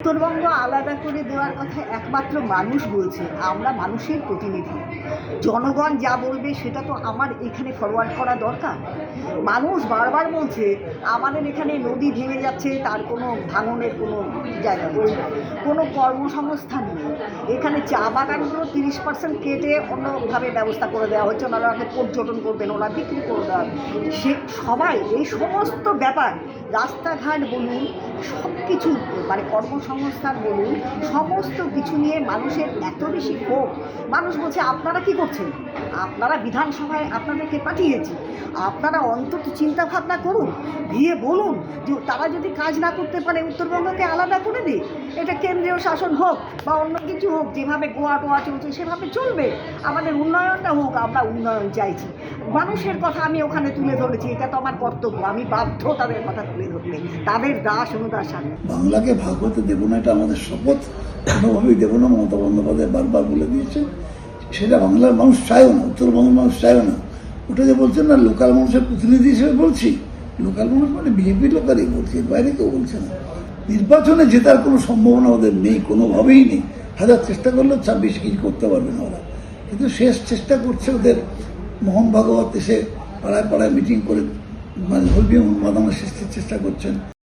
উত্তরবঙ্গ আলাদা করে দেওয়ার কথা একমাত্র মানুষ বলছে, আমরা মানুষের প্রতিনিধি। জনগণ যা বলবে সেটা তো আমার এখানে ফরওয়ার্ড করা দরকার। মানুষ বারবার বলছে, আমাদের এখানে নদী ভেঙে যাচ্ছে, তার কোনো ভাঙনের কোনো জায়গা নেই। কোনো কর্মসংস্থান নেই। এখানে চা বাগানগুলো তিরিশ পার্সেন্ট কেটে অন্যভাবে ব্যবস্থা করে দেওয়া হচ্ছে, ওনারা পর্যটন করবেন, ওরা বিক্রি করে দেওয়া সে সবাই, এই সমস্ত ব্যাপার, রাস্তাঘাট বলুন সব কিছু মানে কর্মসংস্থান বলুন, সমস্ত কিছু নিয়ে মানুষের এত বেশি ক্ষোভ। মানুষ বলছে, আপনারা কি করছেন? আপনারা বিধানসভায় আপনাদেরকে পাঠিয়েছি। আপনারা অন্তত চিন্তা ভাবনা করুন দিয়ে বলুন যে তারা যদি কাজ না করতে পারে, উত্তরবঙ্গকে আলাদা করে দিক। এটা কেন্দ্রীয় শাসন হোক বা অন্য কিছু হোক, যেভাবে গোয়া টোয়া চলছে, সেভাবে চলবে। আমাদের উন্নয়নটা হোক, আমরা উন্নয়ন চাইছি। মানুষের কথা আমি ওখানে তুলে ধরেছি, এটা তো আমার কর্তব্য। আমি বাধ্য তাদের কথা তুলে ধরতে। তাদের দাস অনুদাস বাংলাকে ভাগ হতে দেবো না এটা আমাদের শপথ কোনোভাবেই দেবো না মমতা বন্দ্যোপাধ্যায় বারবার বলে দিয়েছে। সেটা বাংলার মানুষ চায়ও না, উত্তরবঙ্গের মানুষ চায়ও না। ওটা যে বলছেন না, লোকাল মানুষের প্রতিনিধি হিসেবে বলছি। লোকাল মানুষ মানে বিজেপি লোকারই বলছি বাইরে কেউ বলছে না। নির্বাচনে জেতার কোনো সম্ভাবনা ওদের নেই, কোনোভাবেই নেই। হাজার চেষ্টা করলেও ছাব্বিশ কিছু করতে পারবে না ওরা। কিন্তু শেষ চেষ্টা করছে ওদের মোহন ভাগবত এসে পাড়ায় পাড়ায় মিটিং করে মানে ধর্মীয় উন্মাদনা সৃষ্টির চেষ্টা করছেন।